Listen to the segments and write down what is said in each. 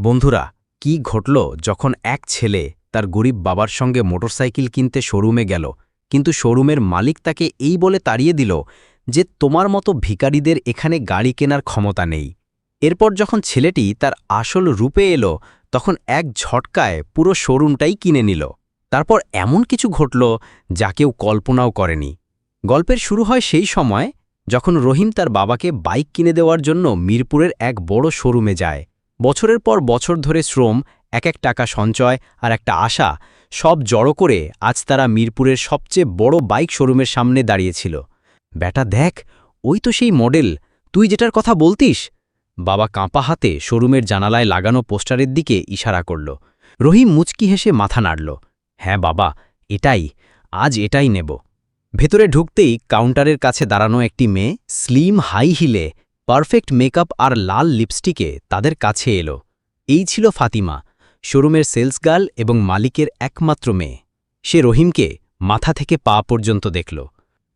বন্ধুরা, কি ঘটল যখন এক ছেলে তার গরিব বাবার সঙ্গে মোটরসাইকেল কিনতে শোরুমে গেল, কিন্তু শোরুমের মালিক তাকে এই বলে তাড়িয়ে দিল যে তোমার মতো ভিকারীদের এখানে গাড়ি কেনার ক্ষমতা নেই। এরপর যখন ছেলেটি তার আসল রূপে এলো, তখন এক ঝটকায় পুরো শোরুমটাই কিনে নিল। তারপর এমন কিছু ঘটল যা কেউ কল্পনাও করেনি। গল্পের শুরু হয় সেই সময় যখন রহিম তার বাবাকে বাইক কিনে দেওয়ার জন্য মিরপুরের এক বড় শোরুমে যায়। বছরের পর বছর ধরে শ্রম, এক এক টাকা সঞ্চয় আর একটা আশা সব জড়ো করে আজ তারা মিরপুরের সবচেয়ে বড় বাইক শোরুমের সামনে দাঁড়িয়েছিল। বেটা দেখ, ওই তো সেই মডেল। তুই যেটার কথা বলতিস? বাবা কাঁপা হাতে শোরুমের জানালায় লাগানো পোস্টারের দিকে ইশারা করল। রহিম মুচকি হেসে মাথা নাড়ল। হ্যাঁ বাবা, এটাই। আজ এটাই নেব। ভেতরে ঢুকতেই কাউন্টারের কাছে দাঁড়ানো একটি মেয়ে স্লিম হাই হিলে পারফেক্ট মেকআপ আর লাল লিপস্টিকে তাদের কাছে এলো। এই ছিল ফাতিমা, শোরুমের সেলস গার্ল এবং মালিকের একমাত্র মেয়ে। সে রহিমকে মাথা থেকে পা পর্যন্ত দেখল।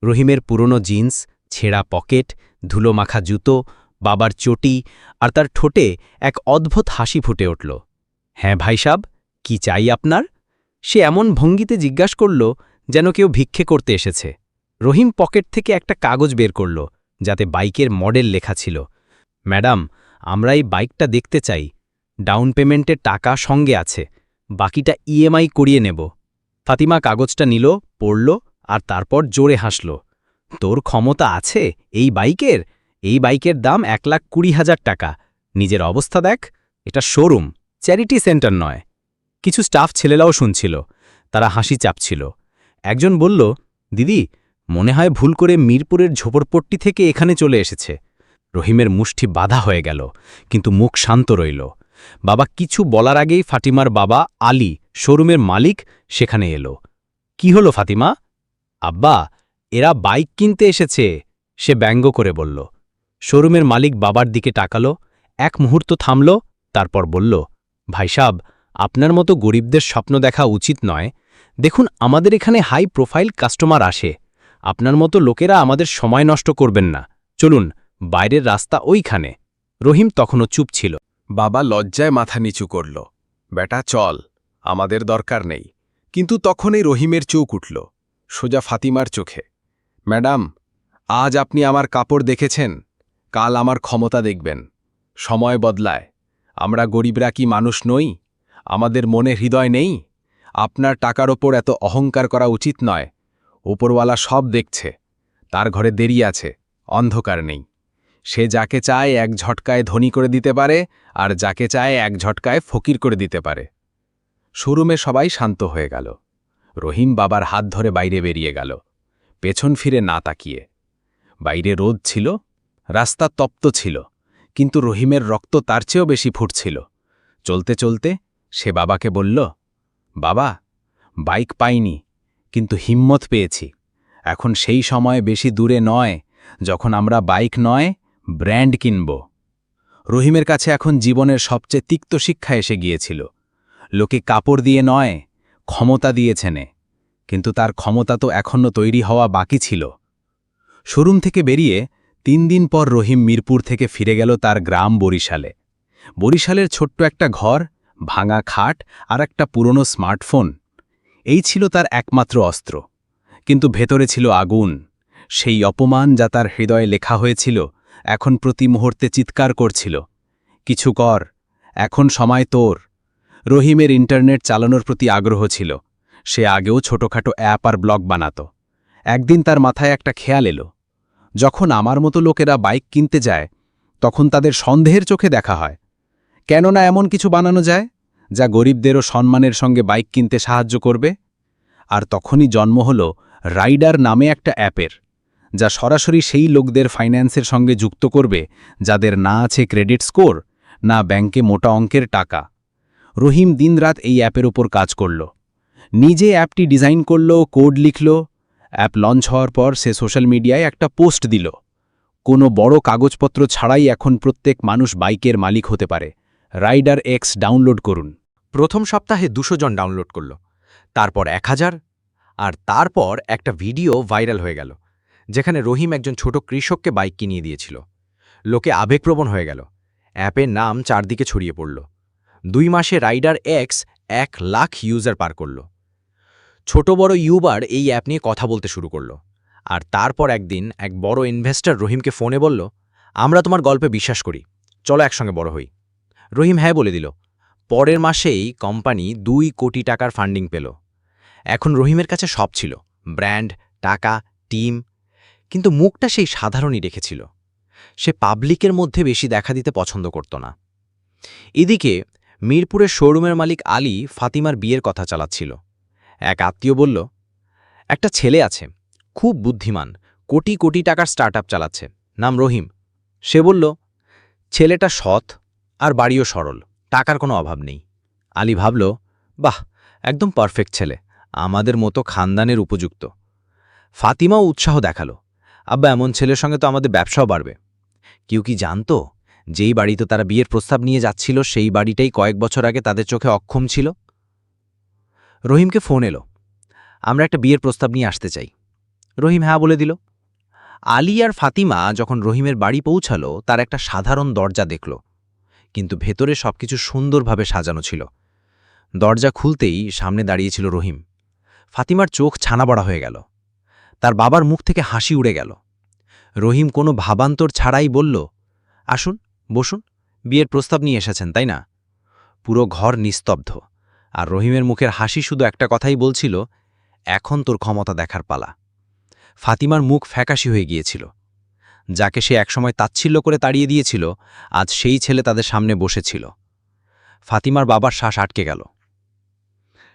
রহিমের পুরনো জিন্স, ছেঁড়া পকেট, ধুলোমাখা জুতো, বাবার চটি আর তার ঠোঁটে এক অদ্ভুত হাসি ফুটে উঠল। হ্যাঁ ভাইসাব কি চাই আপনার? সে এমন ভঙ্গিতে জিজ্ঞাসা করল যেন কেউ ভিক্ষে করতে এসেছে। রহিম পকেট থেকে একটা কাগজ বের করল। যাতে বাইকের মডেল লেখা ছিল। ম্যাডাম, আমরা এই বাইকটা দেখতে চাই। ডাউন পেমেন্টের টাকা সঙ্গে আছে। বাকিটা ইএমআই করিয়ে নেব ফাতিমা কাগজটা নিল, পড়ল আর তারপর জোরে হাসল। তোর ক্ষমতা আছে এই বাইকের? এই বাইকের দাম এক লাখ কুড়ি হাজার টাকা। নিজের অবস্থা দেখ। এটা শোরুম, চ্যারিটি সেন্টার নয়। কিছু স্টাফ ছেলেরাও শুনছিল। তারা হাসি চাপছিল। একজন বলল, দিদি মনে হয় ভুল করে মিরপুরের ঝোপড়পট্টি থেকে এখানে চলে এসেছে। রহিমের মুষ্টি বাধা হয়ে গেল, কিন্তু মুখ শান্ত রইল। বাবা কিছু বলার আগেই ফাতিমার বাবা আলী, শোরুমের মালিক, সেখানে এলো। কি হলো ফাতিমা? আব্বা, এরা বাইক কিনতে এসেছে, সে ব্যঙ্গ করে বলল। শোরুমের মালিক বাবার দিকে টাকালো এক মুহূর্ত থামল, তারপর বলল ভাইসাব আপনার মতো গরিবদের স্বপ্ন দেখা উচিত নয়। দেখুন, আমাদের এখানে হাই প্রোফাইল কাস্টমার আসে। আপনার মতো লোকেরা আমাদের সময় নষ্ট করবেন না। চলুন, বাইরের রাস্তা ওইখানে। রহিম তখনও চুপ ছিল। বাবা লজ্জায় মাথা নিচু করল। বেটা, চল, আমাদের দরকার নেই। কিন্তু তখনই রহিমের চোখ উঠল, সোজা ফাতিমার চোখে। ম্যাডাম, আজ আপনি আমার কাপড় দেখেছেন? কাল আমার ক্ষমতা দেখবেন। সময় বদলায়। আমরা গরিবরা কি মানুষ নই? আমাদের মনে হৃদয় নেই? আপনার টাকার ওপর এত অহংকার করা উচিত নয়। ওপরওয়ালা সব দেখছে। তার ঘরে দেরি আছে, অন্ধকার নেই। সে যাকে চায় এক ঝটকায় ধনী করে দিতে পারে, আর যাকে চায় এক ঝটকায় ফকির করে দিতে পারে। শোরুমে সবাই শান্ত হয়ে গেল। রহিম বাবার হাত ধরে বাইরে বেরিয়ে গেল। পেছন ফিরে না তাকিয়ে। বাইরে রোদ ছিল, রাস্তা তপ্ত ছিল, কিন্তু রহিমের রক্ত তার চেয়েও বেশি ফুটছিল। চলতে চলতে সে বাবাকে বলল, বাবা, বাইক পাইনি। কিন্তু হিম্মত পেয়েছি। এখন সেই সময় বেশি দূরে নয়, যখন আমরা বাইক নয়, ব্র্যান্ড কিনব। রহিমের কাছে এখন জীবনের সবচেয়ে তিক্ত শিক্ষা এসে গিয়েছিল। লোকে কাপড় দিয়ে নয়, ক্ষমতা দিয়েছেনে। কিন্তু তার ক্ষমতা তো এখনও তৈরি হওয়া বাকি ছিল। শোরুম থেকে বেরিয়ে তিন দিন পর রহিম মিরপুর থেকে ফিরে গেল তার গ্রাম বরিশালে। বরিশালের ছোট্ট একটা ঘর, ভাঙা খাট আর একটা পুরনো স্মার্টফোন। এই ছিল তার একমাত্র অস্ত্র। কিন্তু ভেতরে ছিল আগুন। সেই অপমান যা তার হৃদয়ে লেখা হয়েছিল, এখন প্রতি মুহূর্তে চিৎকার করছিল। কিছু কর, এখন সময় তোর। রহিমের ইন্টারনেট চালানোর প্রতি আগ্রহ ছিল। সে আগেও ছোটখাটো অ্যাপ আর ব্লগ বানাত। একদিন তার মাথায় একটা খেয়াল এলো। যখন আমার মতো লোকেরা বাইক কিনতে যায়, তখন তাদের সন্দেহের চোখে দেখা হয়। কেননা এমন কিছু বানানো যায়? যা গরিবদেরও সম্মানের সঙ্গে বাইক কিনতে সাহায্য করবে? আর তখনই জন্ম হল রাইডার নামে একটা অ্যাপের, যা সরাসরি সেই লোকদের ফাইন্যান্সের সঙ্গে যুক্ত করবে, যাদের না আছে ক্রেডিট স্কোর, না ব্যাংকে মোটা অঙ্কের টাকা। রহিম দিনরাত এই অ্যাপের ওপর কাজ করল। নিজে অ্যাপটি ডিজাইন করল, কোড লিখল, অ্যাপ লঞ্চ হওয়ার পর সে সোশ্যাল মিডিয়ায় একটা পোস্ট দিল। কোনো বড় কাগজপত্র ছাড়াই এখন প্রত্যেক মানুষ বাইকের মালিক হতে পারে। রাইডার এক্স ডাউনলোড করুন। প্রথম সপ্তাহে দুশো জন ডাউনলোড করল, তারপর এক হাজার, আর তারপর একটা ভিডিও ভাইরাল হয়ে গেল, যেখানে রহিম একজন ছোট কৃষককে বাইক কিনিয়ে দিয়েছিল। লোকে আবেগপ্রবণ হয়ে গেল। অ্যাপের নাম চারদিকে ছড়িয়ে পড়ল। দুই মাসে রাইডার এক্স এক লাখ ইউজার পার করল। ছোট বড় ইউবার এই অ্যাপ নিয়ে কথা বলতে শুরু করল, আর তারপর একদিন এক বড় ইনভেস্টর রহিমকে ফোনে বলল, আমরা তোমার গল্পে বিশ্বাস করি, চলো একসঙ্গে বড় হই। রহিম হ্যাঁ বলে দিল। পরের মাসেই কোম্পানি দুই কোটি টাকার ফান্ডিং পেল। এখন রহিমের কাছে সব ছিল, ব্র্যান্ড, টাকা, টিম। কিন্তু মুখটা সেই সাধারণই রেখেছিল সে পাবলিকের মধ্যে বেশি দেখা দিতে পছন্দ করত না। এদিকে মিরপুরের শোরুমের মালিক আলী ফাতিমার বিয়ের কথা চালাচ্ছিল। এক আত্মীয় বলল, একটা ছেলে আছে, খুব বুদ্ধিমান, কোটি কোটি টাকার স্টার্টআপ চালাচ্ছে, নাম রহিম। সে বলল, ছেলেটা সৎ আর বাড়িও সরল, টাকার কোনো অভাব নেই। আলী ভাবল, বাহ, একদম পারফেক্ট ছেলে, আমাদের মতো খানদানের উপযুক্ত। ফাতিমাও উৎসাহ দেখাল, আব্বা, এমন ছেলের সঙ্গে তো আমাদের ব্যবসাও বাড়বে। কেউ কি জানতো, যেই বাড়িতে তারা বিয়ের প্রস্তাব নিয়ে যাচ্ছিল, সেই বাড়িটাই কয়েক বছর আগে তাদের চোখে অক্ষম ছিল? রহিমকে ফোন এলো, আমরা একটা বিয়ের প্রস্তাব নিয়ে আসতে চাই। রহিম হ্যাঁ বলে দিল। আলী আর ফাতিমা যখন রহিমের বাড়ি পৌঁছালো, তার একটা সাধারণ দরজা দেখল। কিন্তু ভেতরে সবকিছু সুন্দরভাবে সাজানো ছিল। দরজা খুলতেই সামনে দাঁড়িয়েছিল রহিম। ফাতিমার চোখ ছানাবড়া হয়ে গেল। তার বাবার মুখ থেকে হাসি উড়ে গেল। রহিম কোনো ভাবান্তর ছাড়াই বলল, আসুন, বসুন, বিয়ের প্রস্তাব নিয়ে এসেছেন, তাই না? পুরো ঘর নিস্তব্ধ, আর রহিমের মুখের হাসি শুধু একটা কথাই বলছিল, এখন তোর ক্ষমতা দেখার পালা। ফাতিমার মুখ ফ্যাকাশি হয়ে গিয়েছিল। যাকে সে একসময় তাচ্ছিল্য করে তাড়িয়ে দিয়েছিল, আজ সেই ছেলে তাদের সামনে বসেছিল। ফাতিমার বাবার শ্বাস আটকে গেল।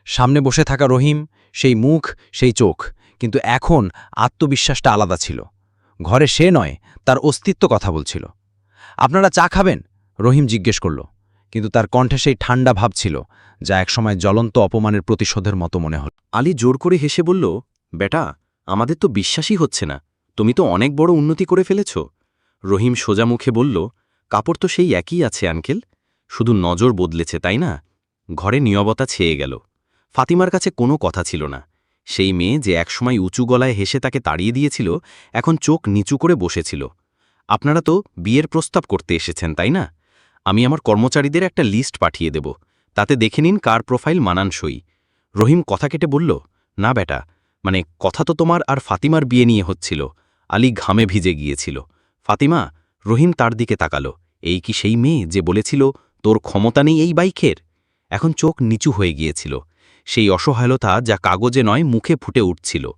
সামনে বসে থাকা রহিম, সেই মুখ, সেই চোখ, কিন্তু এখন আত্মবিশ্বাসটা আলাদা ছিল। ঘরে সে নয়, তার অস্তিত্ব কথা বলছিল। আপনারা চা খাবেন? রহিম জিজ্ঞেস করল। কিন্তু তার কণ্ঠে সেই ঠান্ডা ভাব ছিল, যা একসময় জ্বলন্ত অপমানের প্রতিশোধের মতো মনে হল। আলী জোর করে হেসে বলল, বেটা, আমাদের তো বিশ্বাসই হচ্ছে না। তুমি তো অনেক বড় উন্নতি করে ফেলেছ। রহিম সোজা মুখে বলল, কাপড় তো সেই একই আছে, আঙ্কেল। শুধু নজর বদলেছে, তাই না? ঘরে নিয়বতা ছেয়ে গেল। ফাতিমার কাছে কোনো কথা ছিল না। সেই মেয়ে যে একসময় উঁচু গলায় হেসে তাকে তাড়িয়ে দিয়েছিল, এখন চোখ নিচু করে বসেছিল। আপনারা তো বিয়ের প্রস্তাব করতে এসেছেন, তাই না? আমি আমার কর্মচারীদের একটা লিস্ট পাঠিয়ে দেব। তাতে দেখে নিন কার প্রোফাইল মানানসই। রহিম কথা কেটে বলল, না বেটা মানে কথা তো তোমার আর ফাতিমার বিয়ে নিয়ে হচ্ছিল। আলী ঘামে ভিজে গিয়েছিল। ফাতিমা, রহিম তার দিকে তাকালো। এই কি সেই মেয়ে যে বলেছিল, তোর ক্ষমতা নেই এই বাইকের? এখন চোখ নিচু হয়ে গিয়েছিল। সেই অসহায়তা যা কাগজে নয়, মুখে ফুটে উঠছিল।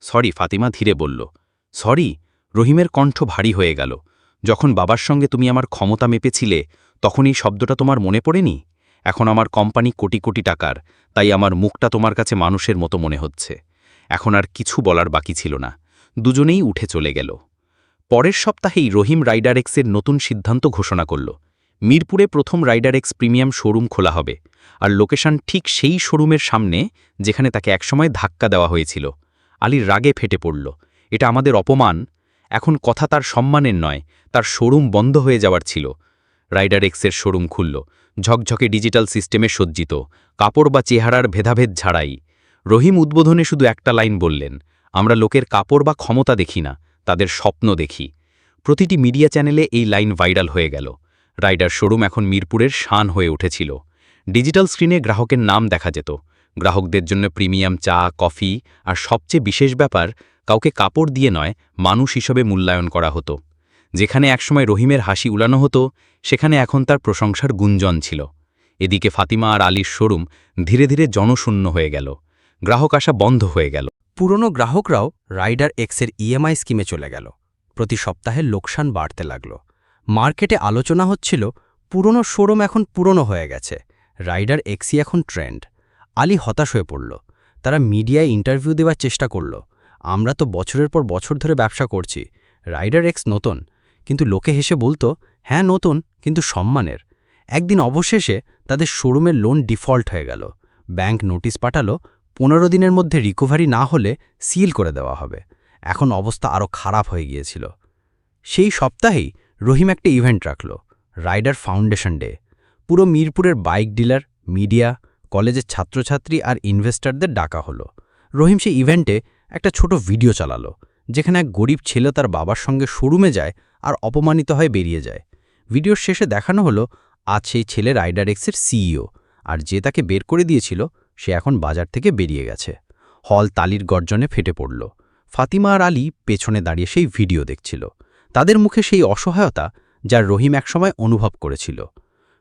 সরি, ফাতিমা ধীরে বলল। সরি, রহিমের কণ্ঠ ভারী হয়ে গেল। যখন বাবার সঙ্গে তুমি আমার ক্ষমতা মেপেছিলে, তখন এই শব্দটা তোমার মনে পড়েনি? এখন আমার কোম্পানি কোটি কোটি টাকার, তাই আমার মুখটা তোমার কাছে মানুষের মতো মনে হচ্ছে। এখন আর কিছু বলার বাকি ছিল না। দুজনেই উঠে চলে গেল। পরের সপ্তাহেই রহিম রাইডার এক্সের নতুন সিদ্ধান্ত ঘোষণা করল। মিরপুরে প্রথম রাইডার এক্স প্রিমিয়াম শোরুম খোলা হবে আর লোকেশন ঠিক সেই শোরুমের সামনে যেখানে তাকে একসময় ধাক্কা দেওয়া হয়েছিল। আলীর রাগে ফেটে পড়ল। এটা আমাদের অপমান। এখন কথা তার সম্মানের নয়, তার শোরুম বন্ধ হয়ে যাওয়ার ছিল। রাইডার এক্সের শোরুম খুলল। ঝকঝকে ডিজিটাল সিস্টেমে সজ্জিত, কাপড় বা চেহারার ভেদাভেদ ছাড়াই। রহিম উদ্বোধনে শুধু একটা লাইন বললেন আমরা লোকের কাপড় বা ক্ষমতা দেখি না, তাদের স্বপ্ন দেখি। প্রতিটি মিডিয়া চ্যানেলে এই লাইন ভাইরাল হয়ে গেল। রাইডার শোরুম এখন মিরপুরের শান হয়ে উঠেছিল। ডিজিটাল স্ক্রিনে গ্রাহকের নাম দেখা যেত। গ্রাহকদের জন্য প্রিমিয়াম চা, কফি আর সবচেয়ে বিশেষ ব্যাপার, কাউকে কাপড় দিয়ে নয়, মানুষ হিসেবে মূল্যায়ন করা হতো। যেখানে একসময় রহিমের হাসি উলানো হতো, সেখানে এখন তার প্রশংসার গুঞ্জন ছিল। এদিকে ফাতিমা আর আলীর শোরুম ধীরে ধীরে জনশূন্য হয়ে গেল। গ্রাহক আসা বন্ধ হয়ে গেল। পুরনো গ্রাহকরাও রাইডার এক্সের ইএমআই স্কিমে চলে গেল। প্রতি সপ্তাহে লোকসান বাড়তে লাগল। মার্কেটে আলোচনা হচ্ছিল, পুরনো শোরুম এখন পুরনো হয়ে গেছে, রাইডার এক্সই এখন ট্রেন্ড। আলী হতাশ হয়ে পড়ল। তারা মিডিয়ায় ইন্টারভিউ দেওয়ার চেষ্টা করল। আমরা তো বছরের পর বছর ধরে ব্যবসা করছি, রাইডার এক্স নতুন। কিন্তু লোকে হেসে বলতো হ্যাঁ নতুন, কিন্তু সম্মানের। একদিন অবশেষে তাদের শোরুমের লোন ডিফল্ট হয়ে গেল। ব্যাংক নোটিশ পাঠালো পনেরো দিনের মধ্যে রিকভারি না হলে সিল করে দেওয়া হবে। এখন অবস্থা আরও খারাপ হয়ে গিয়েছিল। সেই সপ্তাহেই রহিম একটা ইভেন্ট রাখল, রাইডার ফাউন্ডেশন ডে। পুরো মিরপুরের বাইক ডিলার, মিডিয়া, কলেজের ছাত্রছাত্রী আর ইনভেস্টরদের ডাকা হলো। রহিম সেই ইভেন্টে একটা ছোট ভিডিও চালালো, যেখানে এক গরিব ছেলে তার বাবার সঙ্গে শোরুমে যায় আর অপমানিত হয়ে বেরিয়ে যায়। ভিডিওর শেষে দেখানো হলো, আজ সেই ছেলে রাইডার এক্সের সিইও, আর যে তাকে বের করে দিয়েছিল সে এখন বাজার থেকে বেরিয়ে গেছে। হল তালির গর্জনে ফেটে পড়ল। ফাতিমা আর আলী পেছনে দাঁড়িয়ে সেই ভিডিও দেখছিল। তাদের মুখে সেই অসহায়তা যার রহিম একসময় অনুভব করেছিল।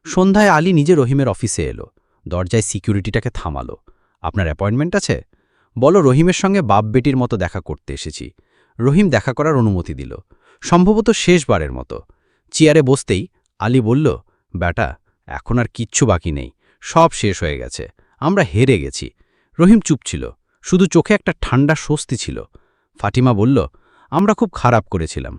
সন্ধ্যায় আলী নিজে রহিমের অফিসে এলো। দরজায় সিকিউরিটিটাকে থামালো। আপনার অ্যাপয়েন্টমেন্ট আছে? বলো, রহিমের সঙ্গে বাপ বেটির মতো দেখা করতে এসেছি। রহিম দেখা করার অনুমতি দিল। সম্ভবত শেষবারের মতো। চেয়ারে বসতেই আলী বলল, ব্যাটা, এখন আর কিচ্ছু বাকি নেই। সব শেষ হয়ে গেছে। আমরা হেরে গেছি। রহিম চুপ ছিল। শুধু চোখে একটা ঠান্ডা স্বস্তি ছিল। ফাটিমা বলল, আমরা খুব খারাপ করেছিলাম।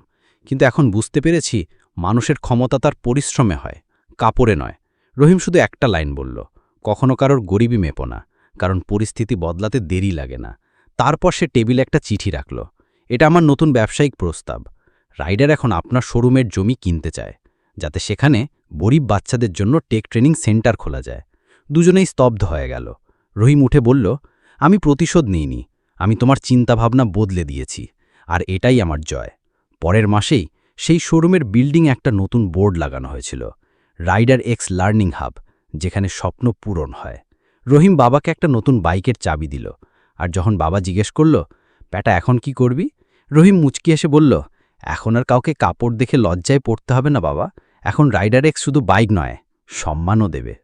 কিন্তু এখন বুঝতে পেরেছি মানুষের ক্ষমতা তার পরিশ্রমে হয়, কাপড়ে নয়। রহিম শুধু একটা লাইন বলল, কখনো কারোর গরিবই মেপো না, কারণ পরিস্থিতি বদলাতে দেরি লাগে না। তারপর সে টেবিলে একটা চিঠি রাখল। এটা আমার নতুন ব্যবসায়িক প্রস্তাব। রাইডার এখন আপনার শোরুমের জমি কিনতে চায়, যাতে সেখানে গরিব বাচ্চাদের জন্য টেক ট্রেনিং সেন্টার খোলা যায়। দুজনেই স্তব্ধ হয়ে গেল। রহিম উঠে বলল, আমি প্রতিশোধ নিইনি। আমি তোমার চিন্তাভাবনা বদলে দিয়েছি, আর এটাই আমার জয়। পরের মাসেই সেই শোরুমের বিল্ডিং একটা নতুন বোর্ড লাগানো হয়েছিল, রাইডার এক্স লার্নিং হাব, যেখানে স্বপ্ন পূরণ হয়। রহিম বাবাকে একটা নতুন বাইকের চাবি দিল, আর যখন বাবা জিজ্ঞেস করল, প্যাটা, এখন কি করবি? রহিম মুচকি এসে বলল, এখন আর কাউকে কাপড় দেখে লজ্জায় পড়তে হবে না বাবা। এখন রাইডার এক্স শুধু বাইক নয়, সম্মানও দেবে।